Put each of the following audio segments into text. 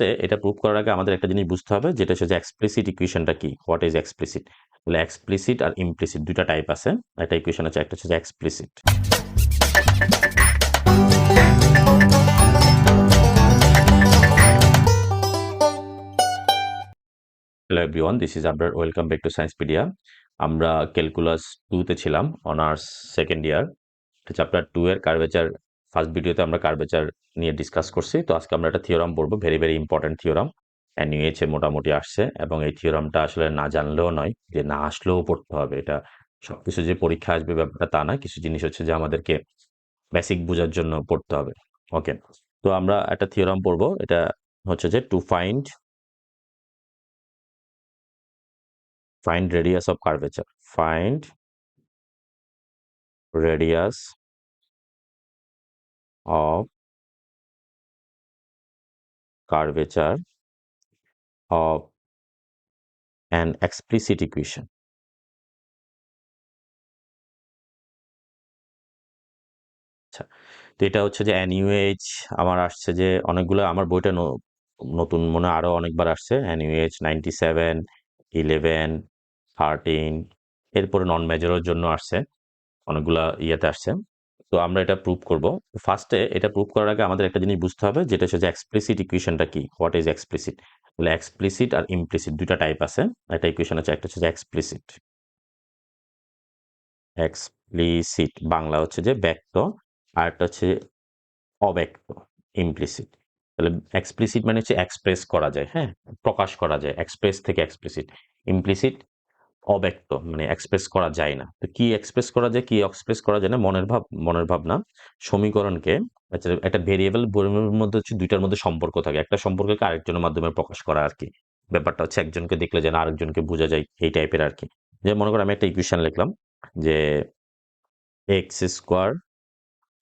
ফার্স্টে এটা প্রুভ করার আগে আমাদের একটা জিনিস বুঝতে হবে, যেটা হচ্ছে যে এক্সপ্লিসিট ইকুয়েশনটা কি? হোয়াট ইজ এক্সপ্লিসিট তাহলে এক্সপ্লিসিট আর ইমপ্লিসিট দুইটা টাইপ আছে। একটা ইকুয়েশন আছে, একটা হচ্ছে explicit hello everyone this is Abrar welcome back to science Sciencepedia আমরা ক্যালকুলাস টুতে ছিলাম honours second year chapter two এর কার্ভেচার ফার্স্ট ভিডিওতে আমরা কার্ভেচার নিয়ে ডিসকাস করছি। তো আজকে আমরা একটা থিওরাম পড়ব very very important theorem NUH মোটামুটি আসছে এবং এই থিওরামটা আসলে না জানলেও নয়, যে না আসলেও পড়তে হবে। এটা সবকিছু যে পরীক্ষা আসবে ব্যাপারটা তা না কিছু জিনিস হচ্ছে যে আমাদেরকে বেসিক বোঝার জন্য পড়তে হবে। ওকে তো আমরা একটা থিওরাম পড়ব, এটা হচ্ছে যে to find find radius of curvature find radius of curvature of an explicit equation. আচ্ছা তো এটা হচ্ছে যে এনইউএইচ আমার আসছে যে অনেকগুলো, আমার বইটা নতুন মনে হয় আরও অনেকবার আসছে। NUH ninety seven eleven thirteen এরপরে নন মেজরের জন্য আসছে। অনেকগুলা ইয়েতে আসছে। তো আমরা এটা প্রুভ করব। ফার্স্টে এটা প্রুভ করার আগে আমাদের একটা জিনিস বুঝতে হবে, যেটা হচ্ছে যে এক্সপ্লিসিট ইকুয়েশনটা কি? হোয়াট ইজ এক্সপ্লিসিট তাহলে এক্সপ্লিসিট আর ইমপ্লিসিট দুইটা টাইপ আছে। একটা ইকুয়েশন আছে, একটা হচ্ছে এক্সপ্লিসিট এক্সপ্লিসিট বাংলা হচ্ছে যে ব্যক্ত, আর একটা হচ্ছে অব্যক্ত ইমপ্লিসিট তাহলে এক্সপ্লিসিট মানে হচ্ছে এক্সপ্রেস করা যায় হ্যাঁ? প্রকাশ করা যায় এক্সপ্রেস থেকে এক্সপ্লিসিট ইমপ্লিসিট অব্যক্ত মানে এক্সপ্রেস করা যায় না। তো কি এক্সপ্রেস করা যায় কি এক্সপ্রেস করা যায় না মনের ভাব মনের ভাবনা সমীকরণকে আচ্ছা, একটা ভেরিয়েবল মধ্যে হচ্ছে দুইটার মধ্যে সম্পর্ক থাকে। একটা সম্পর্ককে আরেকজনের মাধ্যমে প্রকাশ করা আর কি ব্যাপারটা হচ্ছে একজনকে দেখলে যেন আরেকজনকে বোঝা যায় এই টাইপের আর কি যে মনে করো আমি একটা ইকুয়েশন লিখলাম যে x square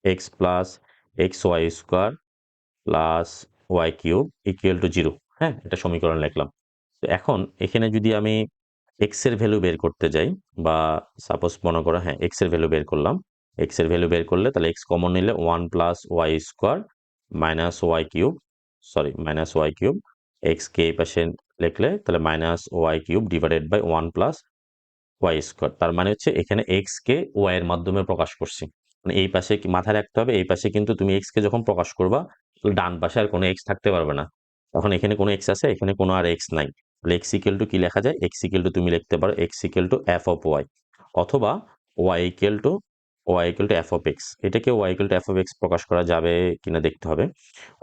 x plus x y square plus y cube equal to zero হ্যাঁ? এটা সমীকরণ লিখলাম। তো এখন এখানে যদি আমি এক্সের ভ্যালু বের করতে যাই বা সাপোজ মনে করো হ্যাঁ এক্সের ভ্যালু বের করলাম। এক্সের ভ্যালু বের করলে তাহলে এক্স কমন নিলে one plus y square minus y cube sorry minus y cube x কে এই পাশে লিখলে তাহলে minus y cube divided by one plus y square তার মানে হচ্ছে এখানে এক্স কে ওয়াই এর মাধ্যমে প্রকাশ করছি। মানে এই পাশে মাথায় রাখতে হবে, এই পাশে কিন্তু তুমি এক্স কে যখন প্রকাশ করবা ডান পাশে আর কোনো এক্স থাকতে পারবে না। তখন এখানে কোনো এক্স আছে, এখানে কোনো আর এক্স নাই। তাহলে এক্স ইকুয়াল টু কি লেখা যায়? এক্স ইকুয়াল টু তুমি লিখতে পারো x equal to f of y অথবা y equal to y equal to f of x এটাকে y equal to f of x প্রকাশ করা যাবে কিনা দেখতে হবে।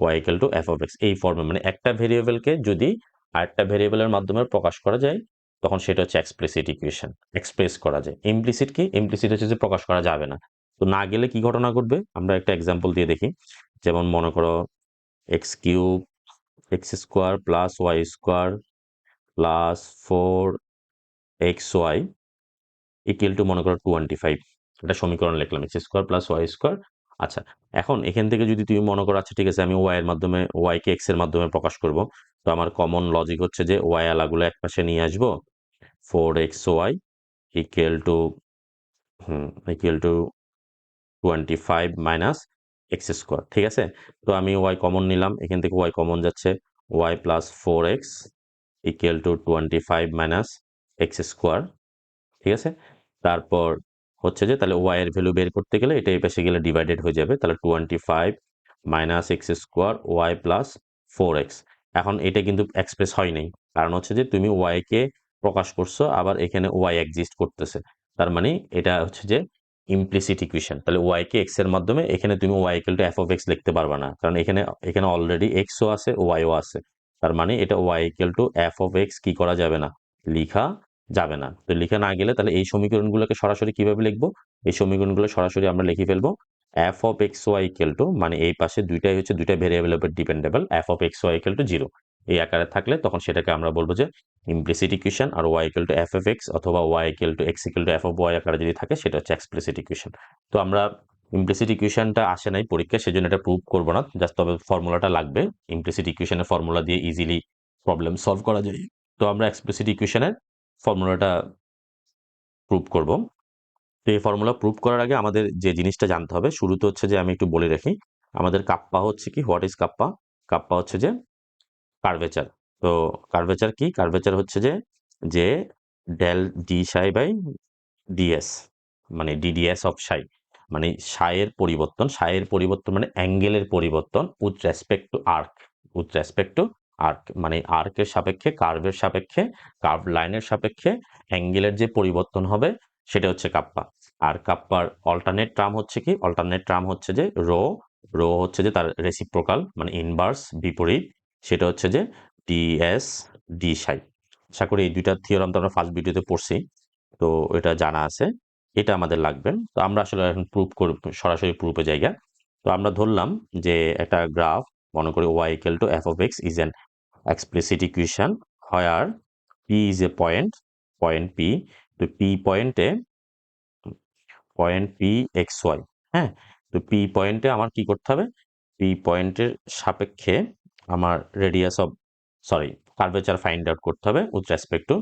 Y equal to f of x এই ফর্মে মানে একটা ভেরিয়েবলকে যদি আরেকটা ভেরিয়েবলের মাধ্যমে প্রকাশ করা যায়, তখন সেটা হচ্ছে এক্সপ্রেসিট ইকুয়েশন এক্সপ্রেস করা যায়। ইমপ্লিসিট কি? ইমপ্লিসিট হচ্ছে যে প্রকাশ করা যাবে না। তো না গেলে কি ঘটনা ঘটবে? আমরা একটা এক্সাম্পল দিয়ে দেখি। যেমন মনে করো x cube x square plus y square plus four x y equal to মনে করো টোয়েন্টি ফাইভ এটা সমীকরণ লিখলাম x square plus y square আচ্ছা এখন এখান থেকে যদি তুমি মনে করো আচ্ছা ঠিক আছে, আমি ওয়াই এর মাধ্যমে ওয়াই কে এক্সের মাধ্যমে প্রকাশ করব। তো আমার কমন লজিক হচ্ছে যে ওয়াই আলাগুলো এক পাশে নিয়ে আসব। Four x y equal to hmm equal to twenty five minus x square ঠিক আছে? তো আমি ওয়াই কমন নিলাম, এখান থেকে ওয়াই কমন যাচ্ছে। Y plus four x equal to twenty five minus x square ঠিক আছে? তারপর হচ্ছে যে তাহলে ওয়াই এর ভ্যালু বের করতে গেলে এটা এই পাশে গেলে ডিভাইডেড হয়ে যাবে, তাহলে twenty five minus x square y plus four x এখন এটা কিন্তু এক্সপ্রেস হয় নাই, কারণ হচ্ছে যে তুমি ওয়াই কে প্রকাশ করছ, আবার এখানে ওয়াই এক্সিস্ট করতেছে। তার মানে এটা হচ্ছে যে ইমপ্লিসিট ইকুয়েশন তাহলে ওয়াই কে এক্সের মাধ্যমে এখানে তুমি y equal to f of x লিখতে পারবে না, কারণ এখানে এখানে অলরেডি এক্সও আছে ওয়াইও আছে। তার মানে এটা y equal to f of x কি করা যাবে না? লিখা যাবে না। তো লিখে না গেলে তাহলে এই সমীকরণগুলোকে সরাসরি কীভাবে লিখব? এই সমীকরণগুলো সরাসরি আমরা লিখে ফেলব। F of x y equal to মানে এই পাশে দুইটাই হচ্ছে দুইটা ভেরিয়েবলের উপর dependable f of x y equal to zero এই আকারে থাকলে তখন সেটাকে আমরা বলব যে implicit equation R y equal to f f x অথবা y equal to x equal to f of y আকারে যদি থাকে সেটা হচ্ছে এক্সপ্লিসিট ইকুয়েশন তো আমরা ইমপ্লিসিট ইকুয়েশনটা আসে নাই পরীক্ষা সেজন্য এটা প্রুভ করব না জাস্ট তবে ফর্মুলাটা লাগবে। ইমপ্লিসিট ইকুয়েশনের ফর্মুলা দিয়ে ইজিলি প্রবলেম সলভ করা যায়। তো আমরা এক্সপ্লিসিট ইকুয়েশনের ফর্মুলাটা প্রুভ করব। তো এই ফর্মুলা প্রুভ করার আগে আমাদের যে জিনিসটা জানতে হবে, শুরুতে হচ্ছে যে আমি একটু বলে রাখি, আমাদের কাপ্পা হচ্ছে কি হোয়াট ইজ কাপ্পা? কাপ্পা হচ্ছে যে কার্ভেচার তো কার্ভেচার কি? কার্ভেচার হচ্ছে যে যে del d psi by ds মানে ডিডিএস অফ সাই মানে সায়ের পরিবর্তন সায়ের পরিবর্তন মানে অ্যাঙ্গেলের পরিবর্তন, with respect to arc, with respect to arc মানে আর্কের সাপেক্ষে, কার্ভের সাপেক্ষে, কার্ভ লাইনের সাপেক্ষে অ্যাঙ্গেলের যে পরিবর্তন হবে সেটা হচ্ছে কাপ্পা। আর কাপ্পার অল্টারনেট ট্রাম হচ্ছে কি? অল্টারনেট ট্রাম হচ্ছে যে রো রো হচ্ছে যে তার রেসিপ্রোকাল মানে ইনভার্স বিপরীত, সেটা হচ্ছে যে ডিএস ডি সাই আশা করি এই দুইটা থিওরাম তো আমরা ফার্স্ট ভিডিওতে পড়ছি, তো এটা জানা আছে। এটা আমাদের লাগবে। তো আমরা আসলে এখন প্রুফ করব সরাসরি প্রুফে জায়গা। তো আমরা ধরলাম যে একটা গ্রাফ মনে করি y equal to f of x is an explicit equation where p is a point point p তো পি পয়েন্টে পয়েন্ট পি এক্স ওয়াই হ্যাঁ? তো পি পয়েন্টে আমার কি করতে হবে? পি পয়েন্টের সাপেক্ষে আমার radius of sorry curvature find out করতে হবে উইথ রেসপেক্ট টু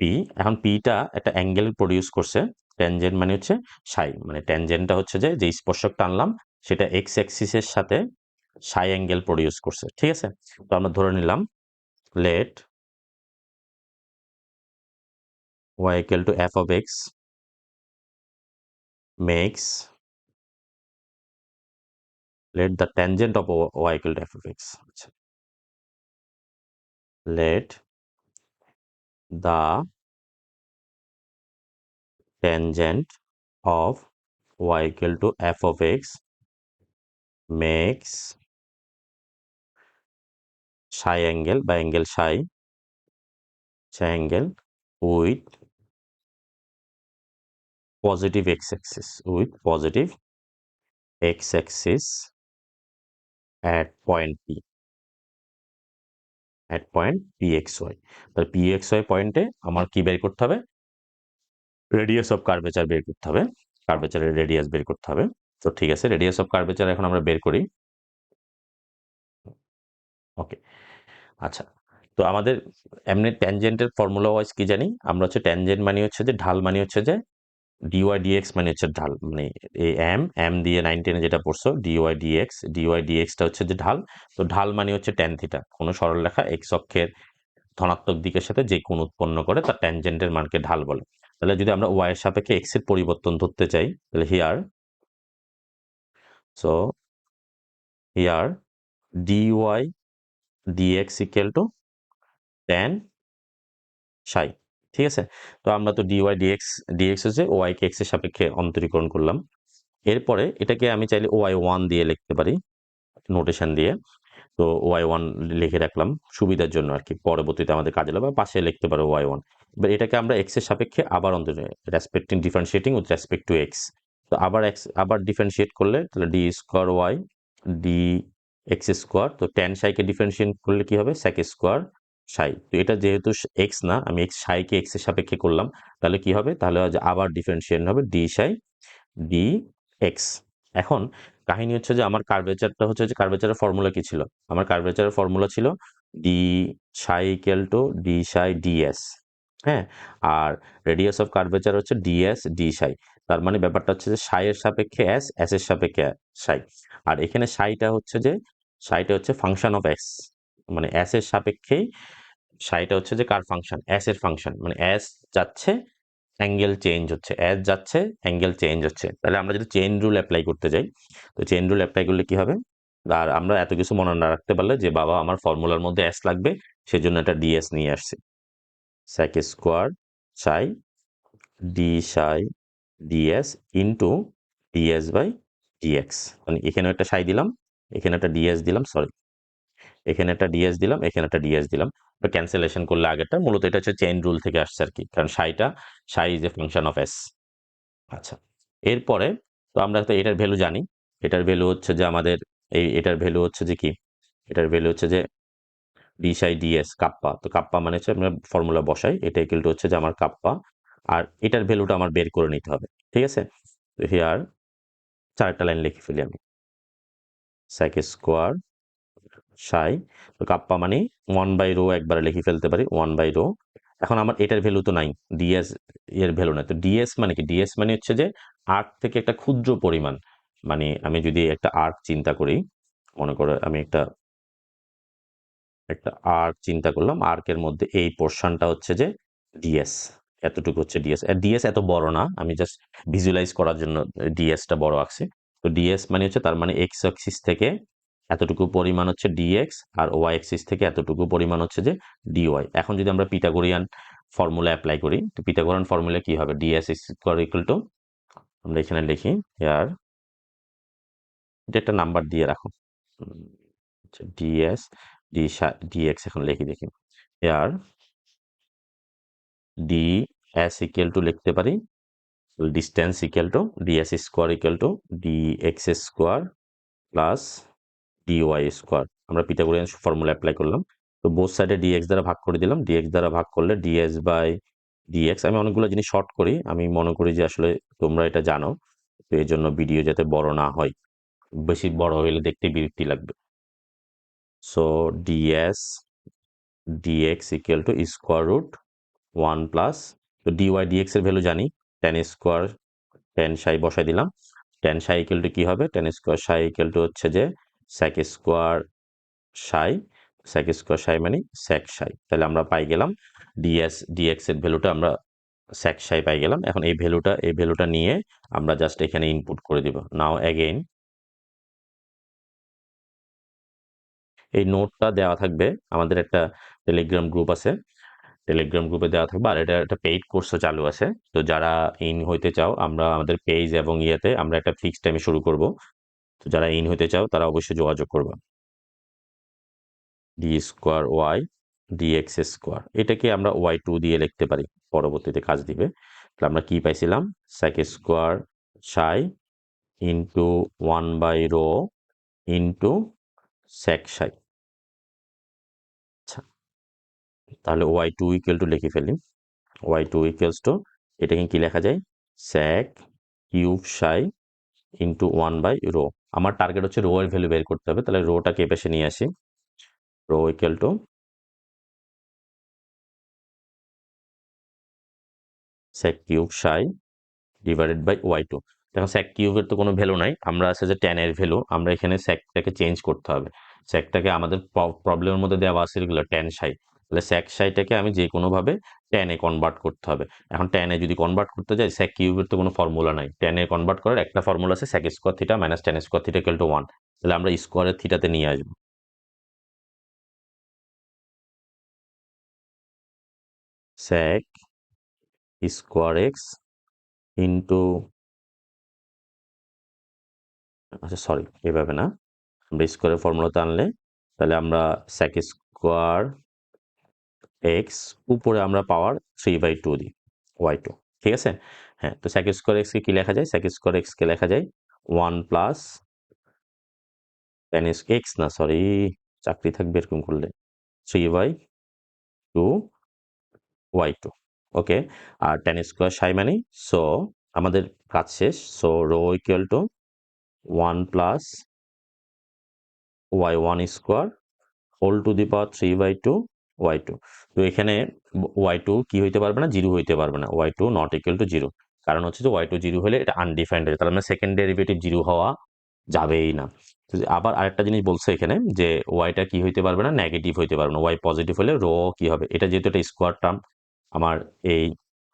পি এখন পিটা একটা অ্যাঙ্গেল প্রডিউস করছে। ট্যানজেন্ট মানে হচ্ছে সাই মানে ট্যানজেন্টটা হচ্ছে যে যে স্পর্শক টানলাম সেটা এক্স অ্যাক্সিসের সাথে সাই অ্যাঙ্গেল প্রডিউস করছে, ঠিক আছে তো আমরা ধরে নিলাম let y equal to f of x makes let the tangent of y equal to f of x আচ্ছা। let tangent of y equal to f of x makes psi angle by angle psi psi angle with positive x-axis with positive x-axis at point P at point PXY তাহলে PXY পয়েন্টে আমার কি বের করতে হবে radius of curvature বের করতে হবে। কার্ভেচারের রেডিয়াস বের করতে হবে। তো ঠিক আছে রেডিয়াস অফ কার্ভেচার এখন আমরা বের করি। ওকে আচ্ছা তো আমাদের এমনি ট্যানজেন্টের ফর্মুলা ওয়াইজ কি জানি? আমরা হচ্ছে ট্যানজেন্ট মানে হচ্ছে যে, ঢাল মানে হচ্ছে যে ডিওয়াই ডিএক্স মানে হচ্ছে ঢাল মানে এই এম এম দিয়ে নাইন টেনে যেটা পড়ছো ডিওয়াই ডিএক্স ডিওয়াই ডিএক্সটা হচ্ছে যে ঢাল। তো ঢাল মানে হচ্ছে ট্যান থিটা কোনো সরলরেখা এক্স অক্ষের ধনাত্মক দিকের সাথে যে কোন উৎপন্ন করে তার ট্যানজেন্টের মানকে ঢাল বলে। তাহলে যদি আমরা ওয়াই এর সাপেক্ষে এক্সের পরিবর্তন ধরতে চাই, তাহলে here so here dy dx equal to tan psi ঠিক আছে? তো আমরা তো ডিওয়াই ডিএক্স ডিএক্স হচ্ছে ওয়াই কে এক্সের সাপেক্ষে অন্তরীকরণ করলাম। এরপরে এটাকে আমি চাইলে ওয়াই ওয়ান দিয়ে লিখতে পারি নোটেশন দিয়ে। তো ওয়াই ওয়ান লিখে রাখলাম সুবিধার জন্য আর কি। পরবর্তীতে আমাদের কাজে লাগবে পাশে লিখতে পারো ওয়াই ওয়ান। এবার এটাকে আমরা এক্সের সাপেক্ষে আবার অন্তর respecting differentiating with respect to x তো আবার এক্স আবার ডিফারেন্সিয়েট করলে তাহলে d square y d x square তো টেন সাইকে ডিফারেন্সিয়েট করলে কি হবে? স্যাক স্কোয়ার সাই তো এটা যেহেতু এক্স না, আমি এক্স সাইকে এক্সের সাপেক্ষে করলাম, তাহলে কি হবে? তাহলে আবার ডিফারেন্সিয়েট হবে ডি সাই ডি এক্স এখন কাহিনী হচ্ছে যে আমার কার্ভেচারটা হচ্ছে যে কার্ভেচারের ফর্মুলা কি ছিল? আমার কার্ভেচারের ফর্মুলা ছিল d psi equal to d psi ds হ্যাঁ? আর রেডিয়াস অফ কার্ভেচার হচ্ছে ডিএস ডি সাই তার মানে ব্যাপারটা হচ্ছে যে সাইয়ের সাপেক্ষে এস এস এর সাপেক্ষে সাই আর এখানে সাইটা হচ্ছে যে সাইটা হচ্ছে ফাংশন অফ এস মানে এস এর সাপেক্ষেই সাইটা হচ্ছে যে কার ফাংশন এস এর ফাংশন মানে এস যাচ্ছে অ্যাঙ্গেল চেঞ্জ হচ্ছে। এস যাচ্ছে, অ্যাঙ্গেল চেঞ্জ হচ্ছে। তাহলে আমরা যদি চেইন রুল অ্যাপ্লাই করতে যাই, তো চেইন রুল অ্যাপ্লাই করলে কি হবে? আর আমরা এত কিছু মনে না রাখতে পারলে যে, বাবা, আমার ফর্মুলার মধ্যে অ্যাস লাগবে, সেজন্য একটা ডিএস নিয়ে আসছে। Sec square psi d psi ds into ds by dx মানে এখানে একটা সাই দিলাম, এখানে একটা ডিএস দিলাম সরি এখানে একটা ডিএস দিলাম, এখানে একটা ডিএস দিলাম। তো ক্যান্সেলেশন করলে আগেরটা, মূলত এটা হচ্ছে চেইন রুল থেকে আসছে আর কি কারণ সাইটা psi is a function of s আচ্ছা এরপরে তো আমরা তো এটার ভ্যালু জানি। এটার ভ্যালু হচ্ছে যে আমাদের এই এটার ভ্যালু হচ্ছে যে কি? এটার ভ্যালু হচ্ছে যে ডি সাই ডিএস কাপ্পা। তো কাপ্পা মানে হচ্ছে আমরা ফর্মুলা বসাই, এটা ইকুয়াল হচ্ছে যে আমার কাপ্পা। আর এটার ভ্যালুটা আমার বের করে নিতে হবে, ঠিক আছে? তো হিয়ার চারটা লাইন লিখে ফেলি আমি। স্যাক স্কোয়ার সাই। তো কাপ্পা মানে ওয়ান বাই রো একবারে লিখে ফেলতে পারি ওয়ান বাই রো এখন আমার এটার ভ্যালু তো নাই ডিএস এর ভ্যালু নাই। তো ডিএস মানে কি? ডিএস মানে হচ্ছে যে আর্ক থেকে একটা ক্ষুদ্র পরিমাণ। মানে আমি যদি একটা আর্ক চিন্তা করি, মনে করো আমি একটা একটা আর্ক চিন্তা করলাম আর্কের মধ্যে এই পোর্শনটা হচ্ছে যে ডিএস এতটুকু হচ্ছে ডিএস ডিএস এত বড় না, আমি জাস্ট ভিজুয়ালাইজ করার জন্য ডিএসটা বড় আঁকছি। তো ডিএস মানে হচ্ছে তার মানে এক্স অ্যাক্সিস থেকে এতটুকু পরিমাণ হচ্ছে ডিএক্স আর ওয়াই অ্যাক্সিস থেকে এতটুকু পরিমাণ হচ্ছে যে ডিওয়াই এখন যদি আমরা পিটাগোরিয়ান ফর্মুলা অ্যাপ্লাই করি, তো পিটাগোরিয়ান ফর্মুলা কি হবে? ডিএস ইজ ইকুয়াল টু আমরা এখানে লিখি ইয়ার এটা একটা নাম্বার দিয়ে রাখো। ডিএস ডি ডিএক্স এখন লিখি দেখি। Here d s equal to লিখতে পারি distance equal to ds square equal to d x square plus dy square আমরা পিটাগোরিয়ান ফর্মুলা অ্যাপ্লাই করলাম। তো বোথ সাইডে ডিএক্স দ্বারা ভাগ করে দিলাম। ডিএক্স দ্বারা ভাগ করলে ডিএস বাই ডিএক্স আমি অনেকগুলো জিনিস শর্ট করি। আমি মনে করি যে আসলে তোমরা এটা জানো। তো এই জন্য ভিডিও যাতে বড় না হয়। বেশি বড় হইলে দেখতে বিরক্তি লাগবে। So ds dx equal to square root one plus তো ডিওয়াই ডিএক্স এর ভ্যালু জানি। টেন স্কোয়ার টেন সাই বসাই দিলাম। টেন সাই ইকুয়াল টু কি হবে? Tan square psi equal to হচ্ছে যে sec square psi sec square psi মানে স্যাক সাই তাহলে আমরা পাই গেলাম ডিএস ডিএক্স এর ভ্যালুটা আমরা স্যাক সাই পাই গেলাম। এখন এই ভ্যালুটা এই ভ্যালুটা নিয়ে আমরা জাস্ট এখানে ইনপুট করে দিব। নাও অ্যাগেইন এই নোটটা দেওয়া থাকবে। আমাদের একটা টেলিগ্রাম গ্রুপ আছে। টেলিগ্রাম গ্রুপে দেওয়া থাকবে। আর এটা একটা পেইড কোর্সও চালু আছে। তো যারা ইন হইতে চাও, আমরা আমাদের পেজ এবং ইয়েতে আমরা একটা ফিক্সড টাইমে শুরু করব। তো যারা ইন হতে চাও, তারা অবশ্যই যোগাযোগ করবে। D square y d dx square এটাকে আমরা ওয়াই টু দিয়ে লিখতে পারি, পরবর্তীতে কাজ দিবে। তাহলে আমরা কি পাইছিলাম? Sec square psi into one by rho into sec psi আচ্ছা তাহলে ওয়াই টু ইকুয়াল টু লিখে ফেলি। ওয়াই টু ইকুয়ালস টু এটাকে কি লেখা যায়? Sec cube psi into one by rho আমার টার্গেট হচ্ছে রো এর ভ্যালু বের করতে হবে, তাহলে রোটাকে এপাশে নিয়ে আসি। Rho equal to sec cube psi divided by y two দেখো স্যাক কিউবের তো কোনো ভ্যালু নাই, আমরা আছে যে টেনের ভ্যালু আমরা এখানে স্যাকটাকে চেঞ্জ করতে হবে। স্যাকটাকে আমাদের প্রবলেমের মধ্যে দেওয়া আছে এগুলো টেন সাই তাহলে স্যাক সাইটাকে আমি যে কোনোভাবে টেনে কনভার্ট করতে হবে। এখন টেনে যদি কনভার্ট করতে যাই স্যাক কিউবের তো কোনো ফর্মুলা নাই। টেনে কনভার্ট করার একটা ফর্মুলা আছে sec square theta minus tan square theta equal to one তাহলে আমরা স্কোয়ারের থিটাতে নিয়ে আসব। স্যাক স্কোয়ার এক্স ইন্টু আচ্ছা সরি এভাবে না। আমরা স্কোয়ারের ফর্মুলাতে আনলে, তাহলে আমরা স্যাক স্কোয়ার এক্স উপরে আমরা পাওয়ার থ্রি বাই টু দিই ওয়াই টু ঠিক আছে? হ্যাঁ তো স্যাক স্কোয়ার এক্সকে কি লেখা যায়? স্যাক স্কোয়ার এক্সকে লেখা যায় ওয়ান প্লাস টেন এক্স না সরি চাকরি থাকবে এরকম করলে three by two y two okay R tan square psi মানে সো আমাদের কাজ শেষ so rho equal to one plus y one square whole to the power three by two y two তো এখানে ওয়াই টু কি হইতে পারবে না? জিরো হইতে পারবে না। Y two not equal to zero কারণ হচ্ছে যে ওয়াই টু জিরো হলে এটা আনডিফাইন্ড হয়ে তাহলে মানে সেকেন্ড ডেরিভেটিভ জিরো হওয়া যাবেই না। আবার আরেকটা জিনিস বলছে এখানে যে ওয়াইটা কি হইতে পারবে না? নেগেটিভ হইতে পারবে না। ওয়াই পজিটিভ হলে রো কি হবে? এটা যেহেতু এটা স্কোয়ার টার্ম আমার এই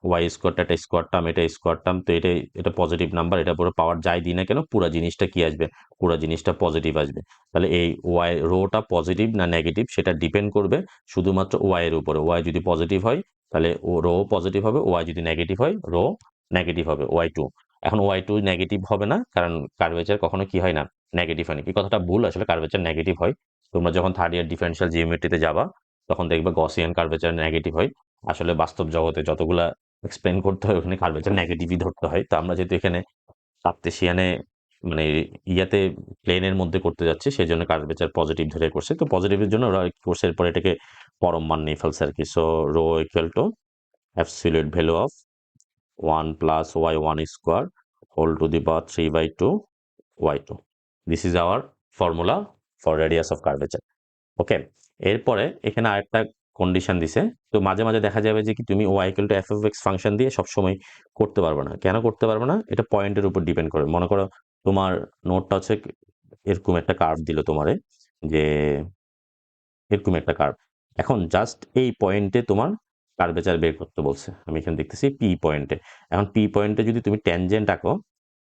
ওয়াই স্কোয়ারটা একটা স্কোয়ার টার্ম এটা স্কোয়ার টার্ম তো এটা এটা পজিটিভ নাম্বার এটা পুরো পাওয়ার যাই দিই না কেন, পুরো জিনিসটা কি আসবে? পুরো জিনিসটা পজিটিভ আসবে। তাহলে এই ওয়াই রোটা পজিটিভ না নেগেটিভ সেটা ডিপেন্ড করবে শুধুমাত্র ওয়াই এর উপরে। ওয়াই যদি পজিটিভ হয়, তাহলে ও রো পজিটিভ হবে ওয়াই যদি নেগেটিভ হয় রো নেগেটিভ হবে ওয়াই টু এখন ওয়াই টু নেগেটিভ হবে না, কারণ কার্ভেচার কখনো কি হয় না নেগেটিভ হয় না কি কথাটা ভুল, আসলে কার্ভেচার নেগেটিভ হয়। তোমরা যখন থার্ড ইয়ার ডিফারেন্সিয়াল জিওমেট্রিতে যাবা, তখন দেখবে গসিয়ান কার্ভেচার নেগেটিভ হয়। আসলে বাস্তব জগতে যতগুলা এক্সপ্লেন করতে হয়, ওখানে কার্ভেচার নেগেটিভই ধরতে হয়। তো আমরা যেহেতু এখানে কার্তেশিয়ানে মানে ইয়াতে প্লেনের মধ্যে করতে যাচ্ছে সেই জন্য কার্ভেচার পজিটিভ ধরে করছে। তো পজিটিভের জন্য ওরা কোর্সের পরে এটাকে পরম মান নিয়ে ফেলছে আর কি so rho equal to absolute value of one plus y one square whole to the power three by two y two this is our formula for radius of curvature okay এরপরে এখানে আরেকটা কন্ডিশন দিছে। তো মাঝে মাঝে দেখা যাবে যে কি তুমি y equal to f f x function দিয়ে সবসময় করতে পারবে না। কেন করতে পারবে না? এটা পয়েন্টের উপর ডিপেন্ড করে। মনে করো তোমার নোটটা হচ্ছে এরকম একটা কার্ভ দিল তোমারে যে এরকম একটা কার্ভ এখন জাস্ট এই পয়েন্টে তোমার কার্ভেচার বের করতে বলছে। আমি এখানে দেখতেছি পি পয়েন্টে এখন পি পয়েন্টে যদি তুমি ট্যানজেন্ট আঁকো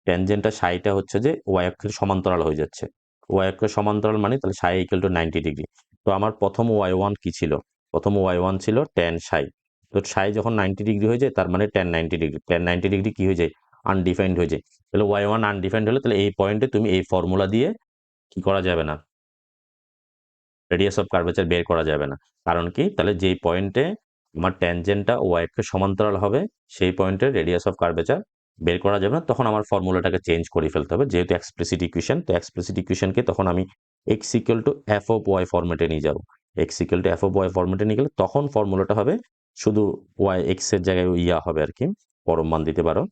ট্যানজেন্টটা সাইটা হচ্ছে যে ওয়াই অক্ষের সমান্তরাল হয়ে যাচ্ছে। ওয়াই অক্ষের সমান্তরাল মানে তাহলে সাই ইকুয়াল টু নাইনটি ডিগ্রি তো আমার প্রথম ওয়াই ওয়ান কি ছিল? প্রথম ওয়াই ওয়ান ছিল টেন সাই তো সাই যখন নাইনটি ডিগ্রি হয়ে যায়, তার মানে tan ninety degree tan ninety degree কি হয়ে যায়? আনডিফাইন্ড হয়ে যায়। তাহলে ওয়াই ওয়ান আনডিফাইন্ড হলে তাহলে এই পয়েন্টে তুমি এই ফর্মুলা দিয়ে কি করা যাবে না? রেডিয়াস অফ কার্ভেচার বের করা যাবে না। কারণ কি? তাহলে যেই পয়েন্টে আমার ট্যানজেন্টটা ওয়াইকে সমান্তরাল হবে, সেই পয়েন্টে রেডিয়াস অফ কার্ভেচার বের করা যাবে না। তখন আমার ফর্মুলাটাকে চেঞ্জ করে ফেলতে হবে। যেহেতু এক্সপ্লিসিট ইকুয়েশন তো এক্সপ্লিসিট ইকুয়েশনকে তখন আমি x equal to f of y ফর্মেটে নিয়ে যাব। X equal to f of y ফর্মেটে নিয়ে গেলে তখন ফর্মুলাটা হবে শুধু ওয়াই এক্সের জায়গায় ইয়া হবে আর কি, পরম মান দিতে পারো।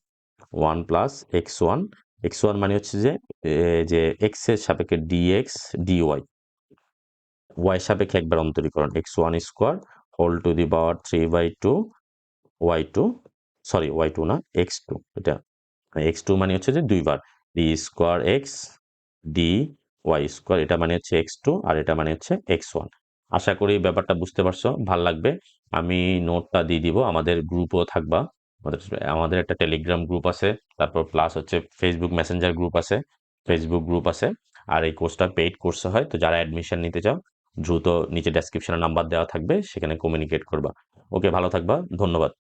One plus x one x one মানে হচ্ছে যে যে এক্সের সাপেক্ষে ডিএক্স ডিওয়াই ওয়াই সাপেক্ষে একবার অন্তরীকরণ x one square whole to the power three by two y two sorry y two না এক্স টু এটা। এক্স টু মানে হচ্ছে যে দুইবার। D square x d y square, এটা মানে হচ্ছে এক্স টু আর এটা মানে হচ্ছে এক্স ওয়ান। আশা করি ব্যাপারটা বুঝতে পারছ, ভালো লাগবে। আমি নোটটা দিয়ে দিব, আমাদের গ্রুপও থাকবা। আমাদের আমাদের একটা টেলিগ্রাম গ্রুপ আছে, তারপর প্লাস হচ্ছে ফেসবুক মেসেঞ্জার গ্রুপ আছে, ফেসবুক গ্রুপ আছে, আর এই কোর্সটা পেইড কোর্স হয়, তো যারা অ্যাডমিশন নিতে চাও, দ্রুত নিচে ডেসক্রিপশনে নাম্বার দেওয়া থাকবে, সেখানে কমিউনিকেট করবা। ওকে, ভালো থাকবা, ধন্যবাদ।